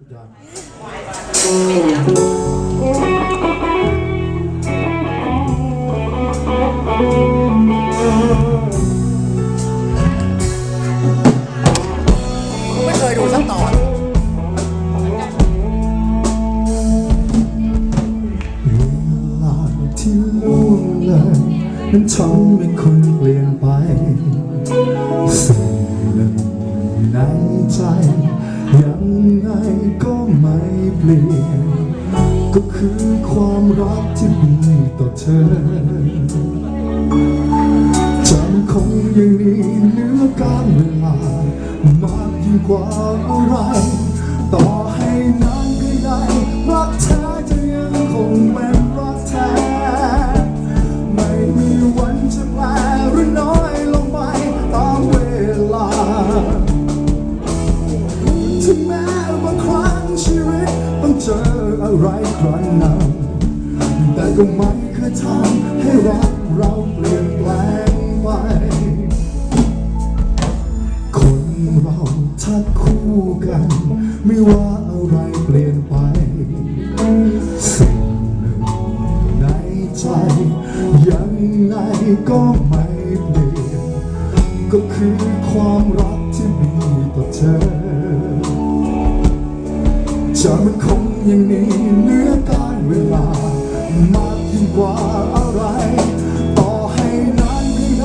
ยอดไม่เคยดูสักตอน เวลาที่ล่วงเลยนั้นทำให้คนเปลี่ยนไป ก็คือความรักที่มีต่อเธอจำคงยังมีเนื้อการเวลามากยิ่งกว่าอะไร ไรครั้งนั้นแต่ก็ไม่เคยทำให้รักเราเปลี่ยนแปลงไป คนเราถ้าคู่กัน ไม่ว่าอะไรเปลี่ยนไป สิ่งหนึ่งในใจ ยังไงก็ไม่เปลี่ยน ก็คือความรักที่มีต่อเธอจะมันคง ยังมีเหนื้อการเวลามากยิ่งกว่าอะไร ต่อให้นานเพียงใด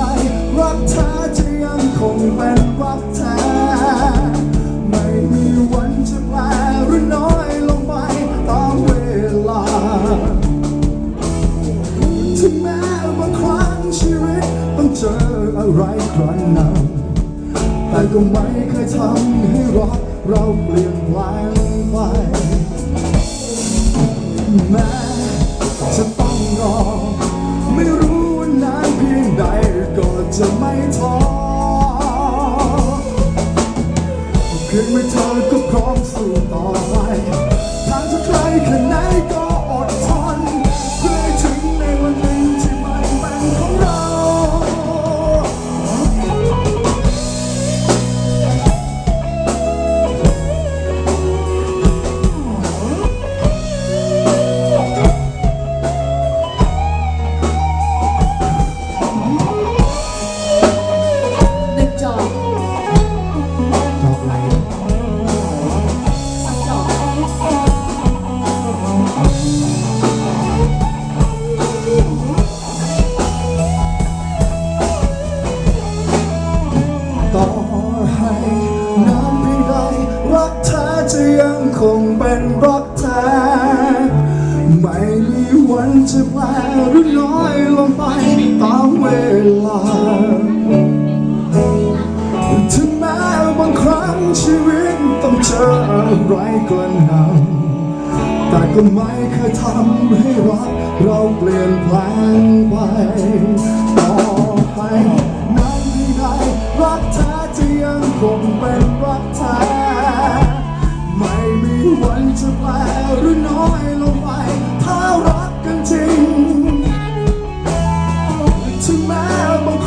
รักเธอจะยังคงเป็นรักแท้ไม่มีวันจะแปลหรือน้อยลงไปตามเวลาถึงแม้บางครั้งชีวิตต้องเจออะไรครั้งนั้นแต่ก็ไม่เคยทำให้รักเราเปลี่ยนแปลงไป แม้จะต้องรอ ไม่รู้ว่านานเพียงใดก็จะไม่ท้อเพียงไม่เธอก็พร้อมสู้ต่อไป เป็นรักแท้ไม่มีวันจะแปลหรือน้อยลงไปตามเวลาถึงแม้บางครั้งชีวิตต้องเจออะไรกระหน่ำแต่ก็ไม่เคยทำให้รักเราเปลี่ยนแปลง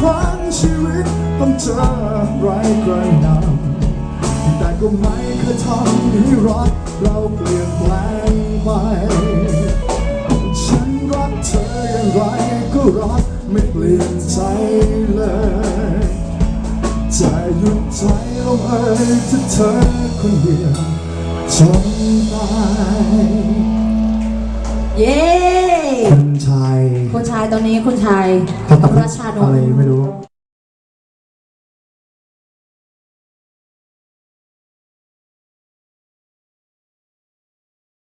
รั้งชีวิตต้องเจอไรกระนำแต่ก็ไม่เคยทำให้รักเราเปลี่ยนแปลงไปฉันรักเธออย่างไรก็รักไม่เปลี่ยนใจเลยจะหยุดใจลงเอยที่เธอคนเดียวจนตายเย้ายคุณชายตอนนี้คุณชายเขาตอบรัชชานอะไรนท์ไม่รู้